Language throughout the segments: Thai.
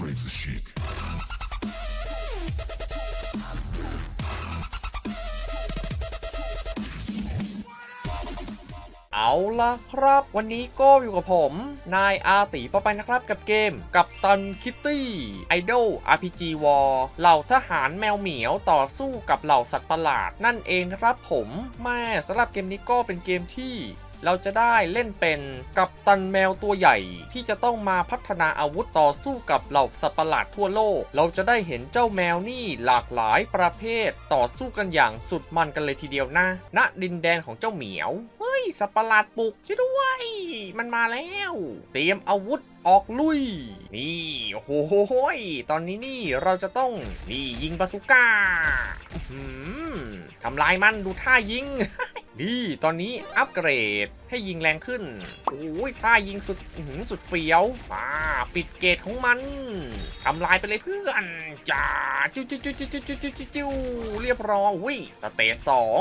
crazy chic. เอาละครับ วันนี้ก็อยู่กับผม นายอาตีปอไปนะครับกับเกม กับตันคิตตี้ไอดอล RPG War เหล่าทหารแมวเหมียวต่อสู้กับเหล่าสัตว์ประหลาด นั่นเองนะครับผมแม่สำหรับเกมนี้ก็เป็นเกมที่ เราจะได้เล่นเป็นกัปตันแมวตัวใหญ่ ที่จะต้องมาพัฒนาอาวุธต่อสู้กับเหล่าสัตว์ประหลาดทั่วโลก เราจะได้เห็นเจ้าแมวนี่หลากหลายประเภทต่อสู้กันอย่างสุดมันกันเลยทีเดียวนะ ณ ดินแดนของเจ้าเหมียว เฮ้ย สัตว์ประหลาดปลุกช่วยด้วย มันมาแล้ว เตรียมอาวุธออกลุย นี่โอ้โหตอนนี้นี่เราจะต้องนี่ยิงบาสุก้าทำลายมันดูท่ายิง นี่ตอนนี้อัปเกรด ให้ยิงแรงขึ้นโอ้ยท่ายิงสุดสุดเฟี้ยวมาปิดเกตของมันทำลายไปเลยเพื่อนจ้าจิ้วจิ้วจิ้วจิ้วจิ้วจิ้วเรียบร้อยอุ้ยสเตจสอง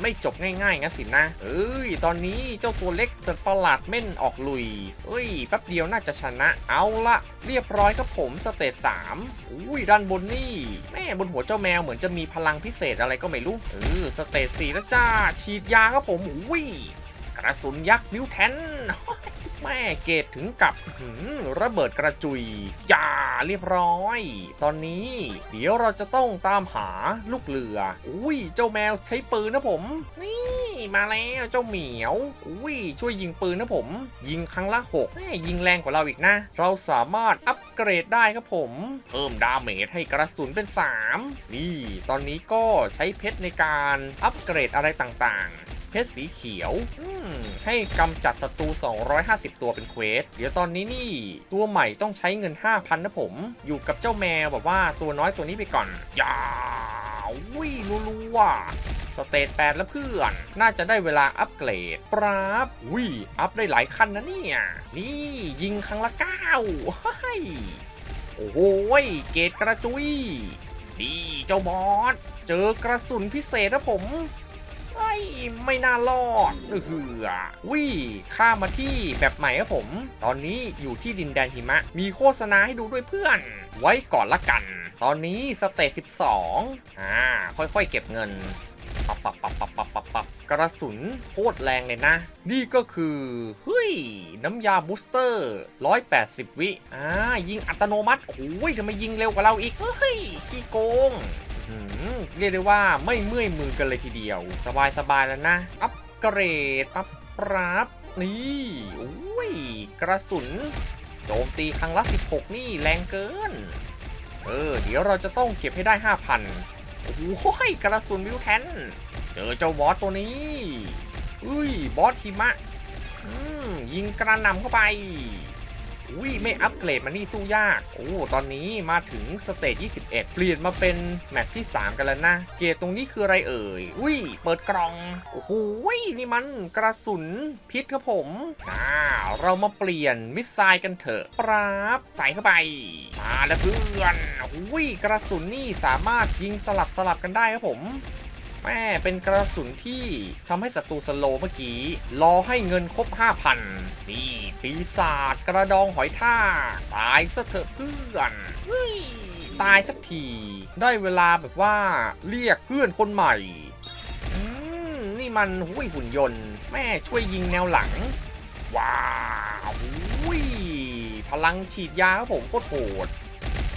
ไม่จบง่ายๆงั้นสินะ เอ้ย ตอนนี้เจ้าตัวเล็กสัตว์ประหลาดเม่นออกลุย เอ้ย แป๊บเดียวน่าจะชนะ เอาละเรียบร้อยครับผมสเตจสามอุ้ยด้านบนนี่ แม่บนหัวเจ้าแมวเหมือนจะมีพลังพิเศษอะไรก็ไม่รู้ เออ สเตจสี่แล้วจ้า ฉีดยาครับผมอุ้ย กระสุนยักษ์นิ้วแทนแม่เกตถึงกับระเบิดกระจุยจ้าเรียบร้อย ตอนนี้ เดี๋ยวเราจะต้องตามหาลูกเรือ อุ้ย เจ้าแมวใช้ปืนนะผม นี่มาแล้วเจ้าเหมียว อุ้ย ช่วยยิงปืนนะผม ยิงครั้งละ6แม่ยิงแรงกว่าเราอีกนะ เราสามารถอัปเกรดได้ครับผม เพิ่มดาเมจให้กระสุนเป็น 3 นี่ ตอนนี้ก็ใช้เพชรในการอัปเกรดอะไรต่างๆ เพชรสีเขียว ให้กำจัดศัตรู 250 ตัวเป็นเควส เดี๋ยวตอนนี้นี่ตัวใหม่ต้องใช้เงิน 5,000 นะผม อยู่กับเจ้าแมวแบบว่าตัวน้อยตัวนี้ไปก่อนยาววิรัวสเตจ8แล้วเพื่อน น่าจะได้เวลาอัปเกรด ปราบวิอัพได้หลายขั้นนะเนี่ย นี่ยิงครั้งละ9เฮ้ยโอ้โหยเกรดกระจุยนี่เจ้าบอส เจอกระสุนพิเศษนะผม ไอ้ยไม่น่ารอดเออวิ่ข้ามาที่แบบใหม่ครับผม ตอนนี้อยู่ที่ดินแดนหิมะ มีโฆษณาให้ดูด้วยเพื่อน ไว้ก่อนละกัน ตอนนี้สเตจ12อ่าค่อยๆเก็บเงินปับปับปับปับปับปับปับกระสุนโคตรแรงเลยนะ นี่ก็คือ เฮ้ย น้ำยาบูสเตอร์ 180 วิอ่ายิงอัตโนมัติ โอ้ยทำไมยิงเร็วกว่าเราอีก เฮ้ย ขี้โกง เรียกได้ว่าไม่เมื่อยมือกันเลยทีเดียว สบายสบายแล้วนะ อัปเกรดปั๊บปรับนี่โอ้ย กระสุนโจมตีครั้งละ 16 นี่แรงเกิน เออ เดี๋ยวเราจะต้องเก็บให้ได้ 5,000 โอ้โหกระสุนวิวแทน เจอเจ้าบอสตัวนี้อุ้ย บอสหิมะ อืม ยิงกระหน่ำเข้าไป อุ้ยไม่อัปเกรดมันนี่สู้ยาก โอ้ตอนนี้มาถึงสเตจ21 เปลี่ยนมาเป็นแมตช์ที่ 3 กันแล้วนะ เกรดตรงนี้คืออะไรเอ่ย อุ้ย เปิดกล่อง โอ้โหนี่มันกระสุนพิษครับผม อ่า เรามาเปลี่ยนมิสไซล์กันเถอะ ปราบใส่เข้าไป มาแล้วเพื่อนอุ้ยกระสุนนี่สามารถยิงสลับสลับกันได้ครับผม แม่เป็นกระสุนที่ทำให้ศัตรูสโลเมื่อกี้ รอให้เงินครบ 5,000 นี่ปีศาจกระดองหอยทากตายซะเถอะเพื่อนตายสักที ได้เวลาแบบว่าเรียกเพื่อนคนใหม่อนี่มันหุยหุ่นยนต์ แม่ช่วยยิงแนวหลัง ว้าวพลังฉีดยาครับผมโคตรโหด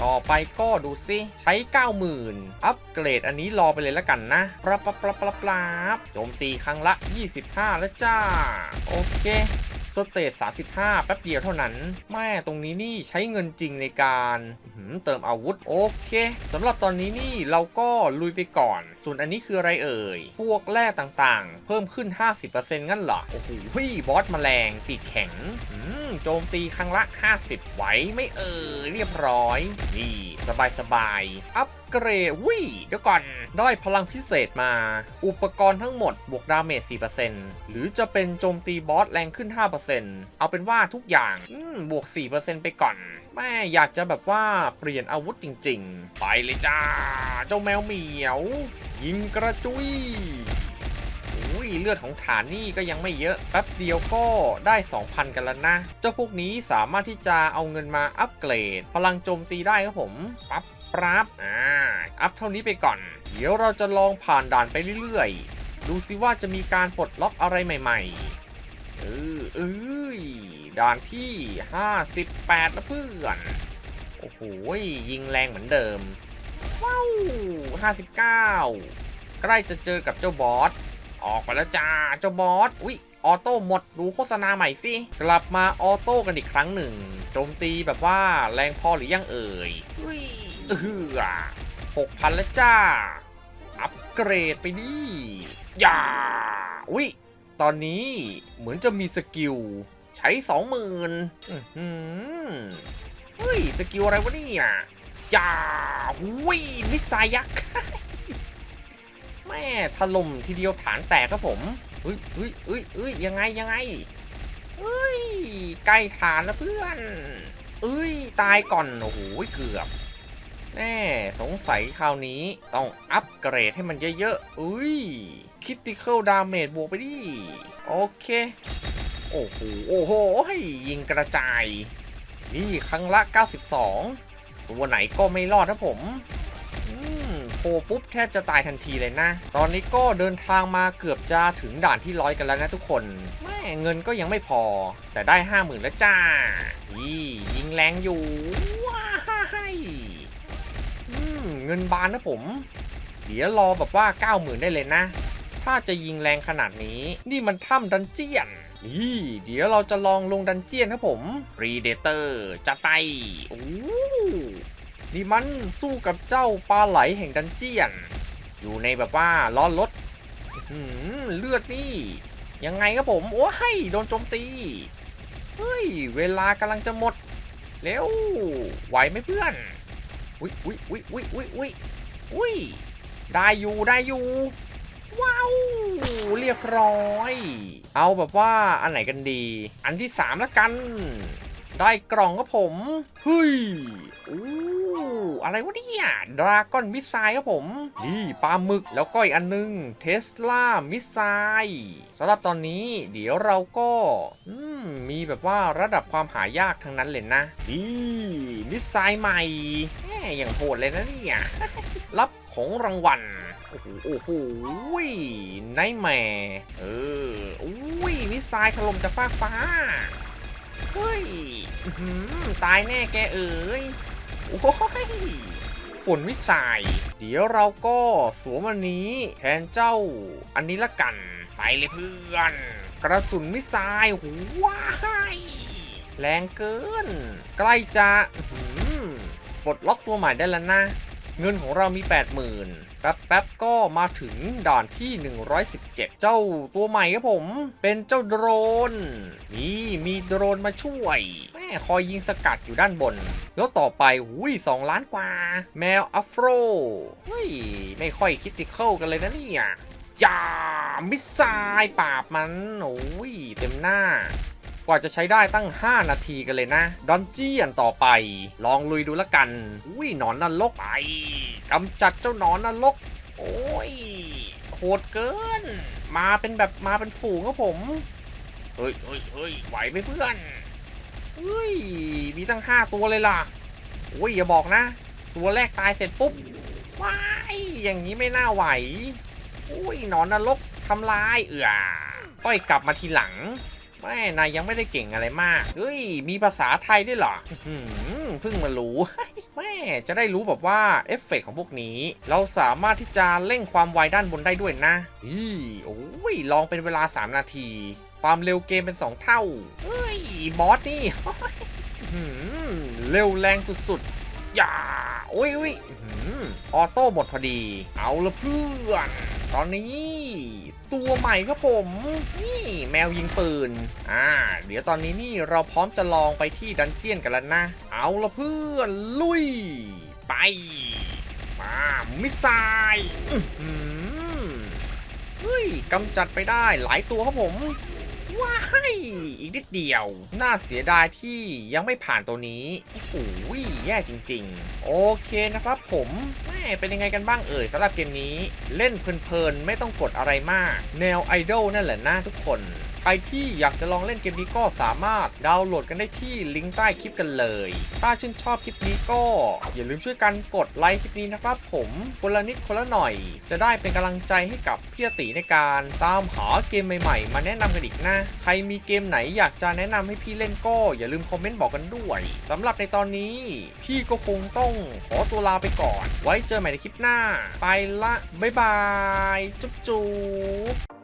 ต่อไปก็ดูซิใช้ 90,000 อัปเกรดอันนี้รอไปเลยแล้วกันนะปรับปรับปรับปรับปรับโจมตีครั้งละ 25 แล้วจ้า โอเคสเตจ35 แป๊บเดียวเท่านั้น แม่ตรงนี้นี่ใช้เงินจริงในการเติมอาวุธ โอเคสำหรับตอนนี้นี่เราก็ลุยไปก่อน ส่วนอันนี้คืออะไรเอ่ย พวกแร่ต่างๆ เพิ่มขึ้น 50%งั้นเหรอ โอ้โหบอสแมลงปีกแข็งอืม โจมตีครั้งละ 50 ไหวไม่เอ่ยเรียบร้อย นี่สบายๆอัปเกรดวิเดี๋ยวก่อน ได้พลังพิเศษมา อุปกรณ์ทั้งหมด บวกดาเมจ 4%หรือจะเป็นโจมตีบอสแรงขึ้น 5%เอาเป็นว่าทุกอย่างบวก 4%ไปก่อน แม่อยากจะแบบว่าเปลี่ยนอาวุธจริง ๆ ไปเลยจ้า เจ้าแมวเหมียว ยิงกระจุย เลือดของฐานนี่ก็ยังไม่เยอะแป๊บเดียวก็ได้ 2,000 กันแล้วนะ เจ้าพวกนี้สามารถที่จะเอาเงินมาอัปเกรด พลังโจมตีได้ครับผมปั๊บปรับอ่าอัพเท่านี้ไปก่อน เดี๋ยวเราจะลองผ่านด่านไปเรื่อยๆ ดูซิว่าจะมีการปลดล็อกอะไรใหม่ ๆ เออเอ้ยด่านที่ 58 แล้วเพื่อน โอ้โหยิงแรงเหมือนเดิม ว้าว 59 ใกล้จะเจอกับเจ้าบอส ออกไปแล้วจ้าเจ้าบอสอุ๊ยออโต้หมดดูโฆษณาใหม่สิกลับมาออโต้กันอีกครั้งหนึ่งโจมตีแบบว่าแรงพอหรือยังเอ่ยอุ้ยเออหกพันแล้วจ้า อัปเกรดไปดิอย่าอุ๊ยตอนนี้เหมือนจะมีสกิลใช้สองหมื่นเฮ้ยสกิลอะไรวะเนี่ยจ้าวิมิสไซยักษ์ แม่ถล่มทีเดียวฐานแตกครับผมเฮ้ยเฮ้ยเฮ้ยเฮ้ยยังไงยังไงเฮ้ยใกล้ฐานแล้วเพื่อนเอ้ยตายก่อนโอ้โหเกือบแน่สงสัยคราวนี้ต้องอัปเกรดให้มันเยอะๆ อุ้ยคิติค a l ดาเมจบวกไปดิ โอเค โอ้โห โอ้โห ยิงกระจาย นี่ครั้งละ 92 ตัวไหนก็ไม่รอดนะผม โคปุ๊บแทบจะตายทันทีเลยนะ ตอนนี้ก็เดินทางมาเกือบจะถึงด่านที่ร้อยกันแล้วนะทุกคน แม่เงินก็ยังไม่พอ แต่ได้ห้าหมื่นแล้วจ้านี่ยิงแรงอยู่ว้ายอืมเงินบานนะผม เดี๋ยวรอแบบว่า 90,000 ได้เลยนะ ถ้าจะยิงแรงขนาดนี้ นี่มันถ้ำดันเจียนนี่เดี๋ยวเราจะลองลงดันเจียนครับผม Predator จะไปโอ้ นี่มันสู้กับเจ้าปลาไหลแห่งดันเจียน อยู่ในแบบว่าล้อรถหือเลือดนี่ ยังไงครับผม โอ้ยโดนโจมตี เฮ้ย เวลากำลังจะหมด เร็ว ไหวไหมเพื่อน อุ้ยอุ้ยอุ้ยอุ้ยอุ้ยอุ้ยอุ้ยได้อยู่ได้อยู่ ว้าว เรียบร้อย เอาแบบว่าอันไหนกันดี อันที่สามแล้วกัน ได้กล่องครับผม เฮ้ยอู้ อะไรวะเนี่ยดราก้อนมิสไซล์ครับผม นี่ปลาหมึกแล้วก็อีกอันนึงเทสลามิสไซล์สำหรับตอนนี้เดี๋ยวเราก็มมีแบบว่าระดับความหายากทั้งนั้นเลยนะนี่มิสไซล์ใหม่แหมอย่างโหดเลยนะเนี่ยรับของรางวัลโอ้โหโอ้โหไนแมร์เอออุ้ยมิสไซล์ถล่มจากฟากฟ้าเฮ้ยตายแน่แกเอ๋ย โอ้ยฝนไม่ใส่เดี๋ยวเราก็สวมอันนี้แทนเจ้า อันนี้ละกันไปเลยเพื่อน กระสุนไม่ใส่โว้ายแรงเกิน ใกล้จะหือปลดล็อกตัวใหม่ได้แล้วนะ เงินของเรามี 80,000 แป๊บๆก็มาถึงด่านที่ 117 เจ้าตัวใหม่ครับผม เป็นเจ้าโดรน นี่มีโดรนมาช่วย แม่คอยยิงสกัดอยู่ด้านบน แล้วต่อไปหุย2ล้านกว่า แมวอัฟโรเฮ้ย ไม่ค่อยคิดติเคิลกันเลยนะเนี่ยอย่ามิสไซล์ปราบมัน โอ้ย เต็มหน้า กว่าจะใช้ได้ตั้ง 5 นาทีกันเลยนะ ดอนจี้อันต่อไป ลองลุยดูละกัน อุ้ยหนอนนรกไปกำจัดเจ้าหนอนนรก โอ้ย โหดเกิน มาเป็นแบบมาเป็นฝูงครับผม เฮ้ยเฮ้ยเฮ้ยไหวไหมเพื่อนเฮ้ย มีตั้ง 5 ตัวเลยล่ะ โอ้ย อย่าบอกนะ ตัวแรกตายเสร็จปุ๊บว้ายอย่างนี้ไม่น่าไหว อุ้ย หนอนนรกทำลาย เอือค่อยกลับมาทีหลัง แม่ นายยังไม่ได้เก่งอะไรมาก เฮ้ย มีภาษาไทยด้วยเหรอเพิ่งมารู้แม่จะได้รู้แบบว่า เอฟเฟกต์ของพวกนี้ เราสามารถที่จะเร่งความไวด้านบนได้ด้วยนะอีโอ้ย ลองเป็นเวลา 3 นาที ความเร็วเกมเป็น 2 เท่า เฮ้ย บอสนี่เร็วแรงสุดๆ อย่า อ้ยโอ้ยอื้อหือออโต้หมดพอดี เอาละเพื่อน ตอนนี้ ตัวใหม่ครับผม นี่แมวยิงปืน อ่า เดี๋ยวตอนนี้นี่เราพร้อมจะลองไปที่ดันเจียนกันแล้วนะ เอาละเพื่อน ลุย ไป มา มิสไซล์อื้อหือเฮ้ยกำจัดไปได้หลายตัวครับผม ว้ายอีกนิดเดียว น่าเสียดายที่ยังไม่ผ่านตัวนี้โอ้โหแย่จริง ๆ โอเคนะครับผมแม่เป็นยังไงกันบ้างเอ่ยสำหรับเกมนี้ เล่นเพลินๆ ไม่ต้องกดอะไรมาก แนวไอดอลนั่นแหละนะทุกคน ใครที่อยากจะลองเล่นเกมนี้ก็สามารถดาวน์โหลดกันได้ที่ลิงก์ใต้คลิปกันเลย ถ้าชื่นชอบคลิปนี้ก็ อย่าลืมช่วยกันกดไลค์คลิปนี้นะครับผมคนละนิดคนละหน่อย จะได้เป็นกำลังใจให้กับพี่ติในการตามหาเกมใหม่ๆ มาแนะนำกันอีกนะ ใครมีเกมไหนอยากจะแนะนำให้พี่เล่นก็ อย่าลืมคอมเมนต์บอกกันด้วยสำหรับในตอนนี้ พี่ก็คงต้องขอตัวลาไปก่อน ไว้เจอใหม่ในคลิปหน้า ไปละบ๊ายบาย จุ๊บจุ๊บ